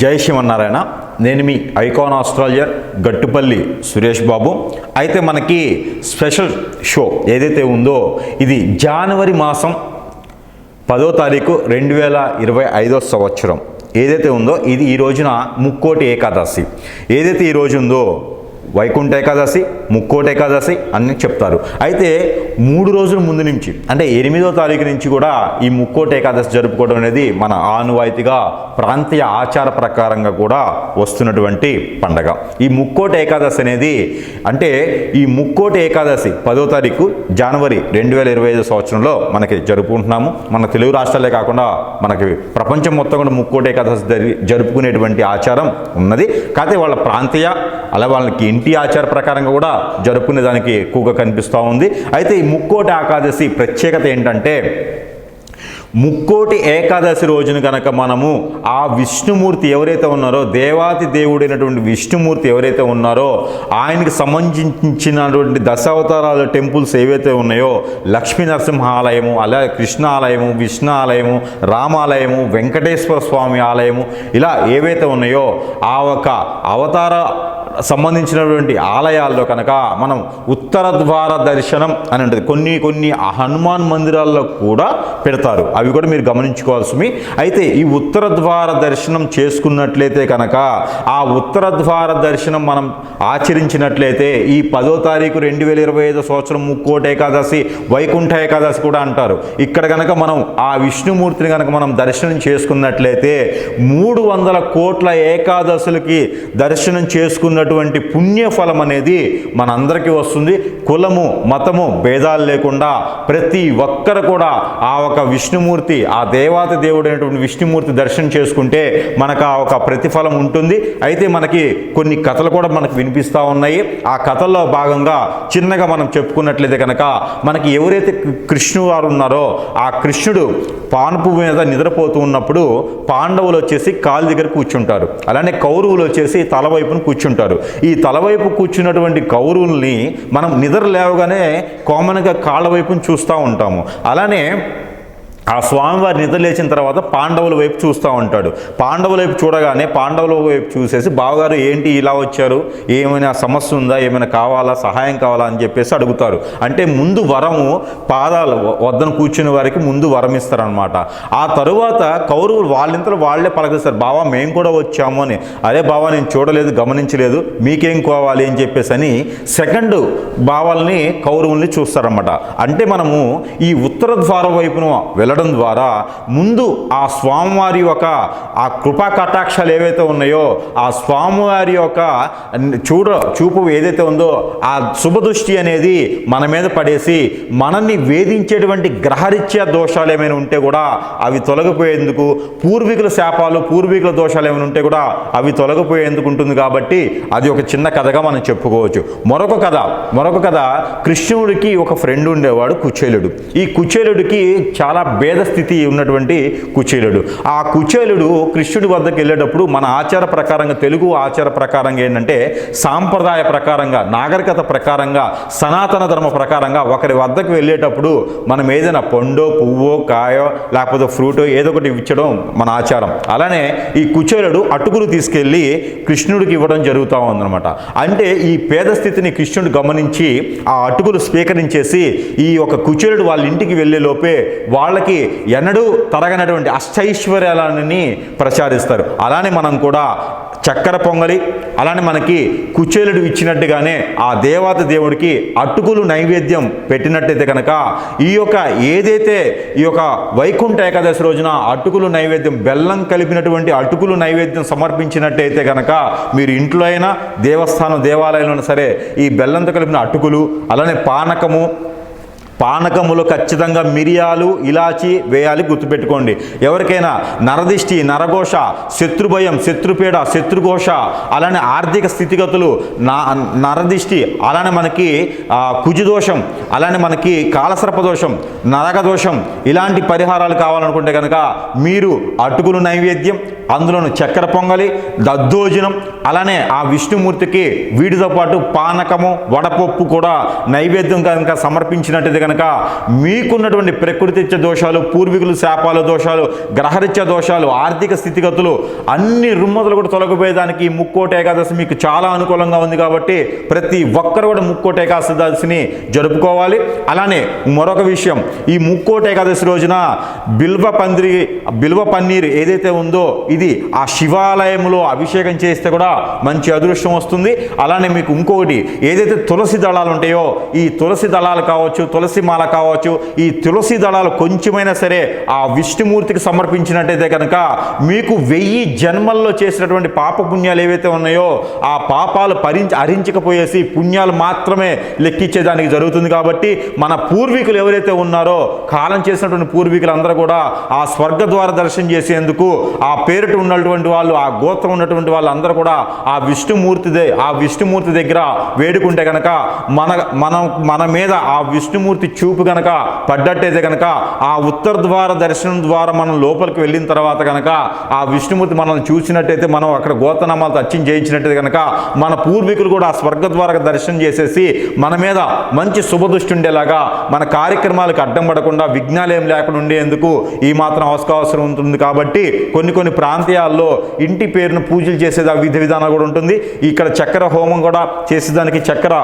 జై శివనారాయణ నేను మీ ఐకాన్ ఆస్ట్రాలజర్ గట్టుపల్లి సురేష్ బాబు. అయితే మనకి స్పెషల్ షో ఏదైతే ఉందో ఇది జనవరి మాసం పదో తారీఖు రెండు వేల ఇరవై ఐదో సంవత్సరం. ఏదైతే ఉందో ఇది ఈ రోజున ముక్కోటి ఏకాదశి. ఏదైతే ఈ రోజు ఉందో వైకుంఠ ఏకాదశి ముక్కోటి ఏకాదశి అని చెప్తారు. అయితే మూడు రోజుల ముందు నుంచి అంటే ఎనిమిదో తారీఖు నుంచి కూడా ఈ ముక్కోటి ఏకాదశి జరుపుకోవడం అనేది మన ఆనువాయితీగా ప్రాంతీయ ఆచార ప్రకారంగా కూడా వస్తున్నటువంటి పండగ. ఈ ముక్కోటి ఏకాదశి అనేది అంటే ఈ ముక్కోటి ఏకాదశి పదో తారీఖు జనవరి రెండు వేల ఇరవై ఐదు సంవత్సరంలో మనకి జరుపుకుంటున్నాము. మన తెలుగు రాష్ట్రాలే కాకుండా మనకి ప్రపంచం మొత్తం కూడా ముక్కోటి ఏకాదశి జరి- జరుపుకునేటువంటి ఆచారం ఉన్నది. కాకపోతే వాళ్ళ ప్రాంతీయ అలా వాళ్ళకి ఇంటి ఆచార ప్రకారంగా కూడా జరుపుకునే దానికి ఎక్కువగా కనిపిస్తూ ఉంది. అయితే ఈ ముక్కోటి ఏకాదశి ప్రత్యేకత ఏంటంటే ముక్కోటి ఏకాదశి రోజున కనుక మనము ఆ విష్ణుమూర్తి ఎవరైతే ఉన్నారో దేవాతి దేవుడైనటువంటి విష్ణుమూర్తి ఎవరైతే ఉన్నారో ఆయనకి సంబంధించినటువంటి దశావతారాల టెంపుల్స్ ఏవైతే ఉన్నాయో లక్ష్మీ నరసింహ ఆలయము అలాగే కృష్ణ ఆలయము విష్ణు ఆలయము రామాలయము వెంకటేశ్వర స్వామి ఆలయము ఇలా ఏవైతే ఉన్నాయో ఆ ఒక అవతార సంబంధించినటువంటి ఆలయాల్లో కనుక మనం ఉత్తర ద్వార దర్శనం అని ఉంటుంది. కొన్ని కొన్ని హనుమాన్ మందిరాల్లో కూడా పెడతారు. అవి కూడా మీరు గమనించుకోవాల్సి అయితే ఈ ఉత్తర ద్వార దర్శనం చేసుకున్నట్లయితే కనుక ఆ ఉత్తర ద్వార దర్శనం మనం ఆచరించినట్లయితే ఈ పదో తారీఖు రెండు వేల ఇరవై ఐదో సంవత్సరం ముక్కోటి ఏకాదశి వైకుంఠ ఏకాదశి కూడా అంటారు. ఇక్కడ కనుక మనం ఆ విష్ణుమూర్తిని కనుక మనం దర్శనం చేసుకున్నట్లయితే మూడు వందల కోట్ల ఏకాదశులకి దర్శనం ఉన్నటువంటి పుణ్యఫలం అనేది మనందరికీ వస్తుంది. కులము మతము భేదాలు లేకుండా ప్రతి ఒక్కరు కూడా ఆ ఒక విష్ణుమూర్తి ఆ దేవాతి దేవుడైనటువంటి విష్ణుమూర్తి దర్శనం చేసుకుంటే మనకు ఆ ఒక ప్రతిఫలం ఉంటుంది. అయితే మనకి కొన్ని కథలు కూడా మనకు వినిపిస్తూ ఉన్నాయి. ఆ కథల్లో భాగంగా చిన్నగా మనం చెప్పుకున్నట్లయితే కనుక మనకి ఎవరైతే కృష్ణుడు వారు ఉన్నారో ఆ కృష్ణుడు పానుపు మీద నిద్రపోతూ ఉన్నప్పుడు పాండవులు వచ్చేసి కాలు దగ్గర కూర్చుంటారు. అలానే కౌరవులు వచ్చేసి తల వైపున కూర్చుంటారు. ఈ తలవైపు కూర్చున్నటువంటి కౌరుల్ని మనం నిద్ర లేవగానే కామన్గా కాళ్ళ వైపున చూస్తూ ఉంటాము. అలానే ఆ స్వామివారి నిద్ర లేచిన తర్వాత పాండవుల వైపు చూస్తూ ఉంటాడు. పాండవుల వైపు చూడగానే పాండవుల వైపు చూసేసి బావగారు ఏంటి ఇలా వచ్చారు? ఏమైనా సమస్య ఉందా? ఏమైనా కావాలా? సహాయం కావాలా? అని చెప్పేసి అడుగుతారు. అంటే ముందు వరము పాదాలు వద్దన కూర్చునే వారికి ముందు వరం ఇస్తారనమాట ఆ తరువాత కౌరవులు వాళ్ళింతలో వాళ్ళే పలకరిస్తారు. బావా మేము కూడా వచ్చాము అని. అరే బావా నేను చూడలేదు గమనించలేదు. మీకేం కావాలి? అని చెప్పేసి అని సెకండ్ భావాల్ని కౌరవుల్ని చూస్తారనమాట అంటే మనము ఈ ఉత్తర ద్వారం వైపున ఉండడం ద్వారా ముందు ఆ స్వామివారి యొక్క ఆ కృపా కటాక్షాలు ఏవైతే ఉన్నాయో ఆ స్వామివారి యొక్క చూడ చూపు ఏదైతే ఉందో ఆ శుభదృష్టి అనేది మన మీద పడేసి మనల్ని వేధించేటువంటి గ్రహరీత్యా దోషాలు ఏమైనా ఉంటే కూడా అవి తొలగిపోయేందుకు పూర్వీకుల శాపాలు పూర్వీకుల దోషాలు ఏమైనా ఉంటే కూడా అవి తొలగిపోయేందుకు ఉంటుంది కాబట్టి అది ఒక చిన్న కథగా మనం చెప్పుకోవచ్చు. మరొక కథ మరొక కథ కృష్ణుడికి ఒక ఫ్రెండ్ ఉండేవాడు కుచేలుడు. ఈ కుచేలుడికి చాలా భేద స్థితి ఉన్నటువంటి కుచేలుడు. ఆ కుచేలుడు కృష్ణుడి వద్దకు వెళ్ళేటప్పుడు మన ఆచార ప్రకారంగా తెలుగు ఆచార ప్రకారంగా ఏంటంటే సాంప్రదాయ ప్రకారంగా నాగరికత ప్రకారంగా సనాతన ధర్మ ప్రకారంగా ఒకరి వద్దకు వెళ్ళేటప్పుడు మనం ఏదైనా పండో పువ్వో కాయో లేకపోతే ఫ్రూటో ఏదో ఒకటి ఇచ్చడం మన ఆచారం. అలానే ఈ కుచేలుడు అటుకులు తీసుకెళ్ళి కృష్ణుడికి ఇవ్వడం జరుగుతూ ఉందన్నమాట. అంటే ఈ పేద స్థితిని కృష్ణుడు గమనించి ఆ అటుకులు స్వీకరించేసి ఈ యొక్క కుచేలుడు వాళ్ళ ఇంటికి వెళ్ళే లోపే వాళ్ళకి ఎన్నడూ తరగనటువంటి అష్టైశ్వర్యాలని ప్రచారిస్తారు. అలానే మనం కూడా చక్కెర పొంగలి అలానే మనకి కుచేలుడు ఇచ్చినట్టుగానే ఆ దేవత దేవుడికి అటుకులు నైవేద్యం పెట్టినట్టయితే కనుక ఈ యొక్క ఏదైతే ఈ యొక్క వైకుంఠ ఏకాదశి రోజున అటుకులు నైవేద్యం బెల్లం కలిపినటువంటి అటుకులు నైవేద్యం సమర్పించినట్టయితే కనుక మీరు ఇంట్లో అయినా దేవస్థానం దేవాలయంలో సరే ఈ బెల్లంతో కలిపిన అటుకులు అలానే పానకము పానకములు ఖచ్చితంగా మిరియాలు ఇలాచి వేయాలి గుర్తుపెట్టుకోండి. ఎవరికైనా నరదిష్టి నరఘోష శత్రుభయం శత్రుపీడ శత్రుఘోష అలానే ఆర్థిక స్థితిగతులు నా నరదిష్టి అలానే మనకి ఆ, కుజుదోషం అలానే మనకి కాలసర్ప దోషం నరక దోషం ఇలాంటి పరిహారాలు కావాలనుకుంటే కనుక మీరు అటుకులు నైవేద్యం అందులోను చక్కెర పొంగలి దద్దోజనం అలానే ఆ విష్ణుమూర్తికి వీటితో పాటు పానకము వడపప్పు కూడా నైవేద్యం కనుక సమర్పించినట్టయితే కనుక మీకున్నటువంటి ప్రకృతిత్య దోషాలు పూర్వీకులు శాపాల దోషాలు గ్రహరిత్య దోషాలు ఆర్థిక స్థితిగతులు అన్ని రుమ్మతులు కూడా తొలగిపోయేదానికి ఈ ముక్కోటి ఏకాదశి మీకు చాలా అనుకూలంగా ఉంది కాబట్టి ప్రతి ఒక్కరు కూడా ముక్కోటి ఏకాదశిని జరుపుకోవాలి. అలానే మరొక విషయం ఈ ముక్కోటి ఏకాదశి రోజున బిల్వ పందిరి బిల్వ పన్నీర్ ఏదైతే ఉందో ఇది ఆ శివాలయంలో అభిషేకం చేస్తే కూడా మంచి అదృష్టం వస్తుంది. అలానే మీకు ఇంకొకటి ఏదైతే తులసి దళాలు ఉంటాయో ఈ తులసి దళాలు కావచ్చు తులసి మాల కావచ్చు ఈ తులసి దళాలు కొంచెమైనా సరే ఆ విష్ణుమూర్తికి సమర్పించినట్టయితే కనుక మీకు వెయ్యి జన్మల్లో చేసినటువంటి పాప పుణ్యాలు ఏవైతే ఉన్నాయో ఆ పాపాలు పరించి హరించకపోయేసి పుణ్యాలు మాత్రమే లెక్కించేదానికి జరుగుతుంది కాబట్టి మన పూర్వీకులు ఎవరైతే ఉన్నారో కాలం చేసినటువంటి పూర్వీకులు అందరూ కూడా ఆ స్వర్గ ద్వారా దర్శనం చేసేందుకు ఆ పేరు పేరిట ఉన్నటువంటి వాళ్ళు ఆ గోత్రం ఉన్నటువంటి వాళ్ళందరూ కూడా ఆ విష్ణుమూర్తిదే ఆ విష్ణుమూర్తి దగ్గర వేడుకుంటే గనక మన మనం మన మీద ఆ విష్ణుమూర్తి చూపు గనక పడ్డట్టయితే గనక ఆ ఉత్తర ద్వార దర్శనం ద్వారా మనం లోపలికి వెళ్ళిన తర్వాత గనక ఆ విష్ణుమూర్తి మనల్ని చూసినట్టయితే మనం అక్కడ గోతనామాలతో అర్చన చేయించినట్టయితే గనక మన పూర్వీకులు కూడా ఆ స్వర్గ ద్వార దర్శనం చేసేసి మన మీద మంచి శుభదృష్టి ఉండేలాగా మన కార్యక్రమాలకు అడ్డం పడకుండా విఘ్నాలు ఏం లేకుండా ఉండేందుకు ఈ మాత్రం అవసరం ఉంటుంది కాబట్టి కొన్ని కొన్ని ప్రాంతీయాల్లో ఇంటి పేరును పూజలు చేసేది ఆ విధి విధానం కూడా ఉంటుంది. ఇక్కడ చక్కెర హోమం కూడా చేసేదానికి చక్కెర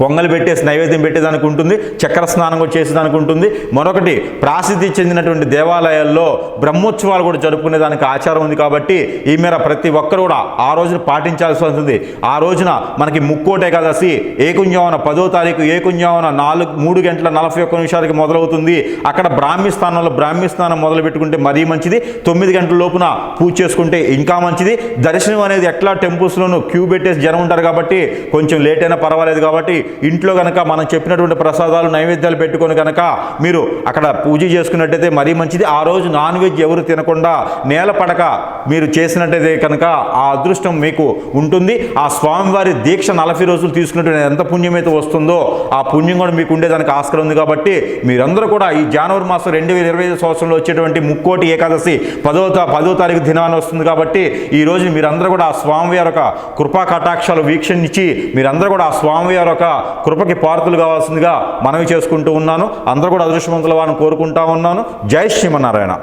పొంగలు పెట్టేసి నైవేద్యం పెట్టేదానికి ఉంటుంది చక్కెర స్నానం కూడా చేసేదానికి ఉంటుంది. మరొకటి ప్రాసిద్ధి చెందినటువంటి దేవాలయాల్లో బ్రహ్మోత్సవాలు కూడా జరుపుకునేదానికి ఆచారం ఉంది కాబట్టి ఈ మేర ప్రతి ఒక్కరు కూడా ఆ రోజున పాటించాల్సి ఉంటుంది ఆ రోజున మనకి ముక్కోటి ఏకాదశి ఏకుంజామున పదో తారీఖు ఏకుంజామున నాలుగు మూడు గంటల నలభై ఒక్క నిమిషాలకి మొదలవుతుంది. అక్కడ బ్రాహ్మీ స్థానంలో బ్రాహ్మీ స్నానం మొదలు పెట్టుకుంటే మరీ మంచిది. తొమ్మిది గంటల లోపున పూజ చేసుకుంటే ఇంకా మంచిది. దర్శనం అనేది ఎట్లా టెంపుల్స్లోనూ క్యూ పెట్టేసి జనం ఉంటారు కాబట్టి కొంచెం లేట్ అయినా పర్వాలేదు కాబట్టి ఇంట్లో కనుక మనం చెప్పినటువంటి ప్రసాదాలు నైవేద్యాలు పెట్టుకొని కనుక మీరు అక్కడ పూజ చేసుకున్నట్టయితే మరీ మంచిది. ఆ రోజు నాన్ వెజ్ ఎవరు తినకుండా నేల పడక మీరు చేసినట్టయితే కనుక ఆ అదృష్టం మీకు ఉంటుంది. ఆ స్వామివారి దీక్ష నలభై రోజులు తీసుకున్నట్టు ఎంత పుణ్యం అయితే వస్తుందో ఆ పుణ్యం కూడా మీకు ఉండేదానికి ఆస్కారం ఉంది కాబట్టి మీరందరూ కూడా ఈ జనవరి మాసం రెండు వేల ఇరవై ఐదు సంవత్సరంలో వచ్చేటువంటి ముక్కోటి ఏకాదశి పదో పదో తారీఖు దినాన్ని వస్తుంది కాబట్టి ఈ రోజు మీరందరూ కూడా ఆ స్వామివారి యొక్క కృపా కటాక్షాలు వీక్షించి మీరందరూ కూడా ఆ స్వామివారి యొక్క కృపకి పార్తులు కావాల్సిందిగా మనవి చేసుకుంటూ ఉన్నాను. అందరూ కూడా అదృష్టవంతుల వారిని కోరుకుంటా ఉన్నాను. జై శ్రీమన్నారాయణ.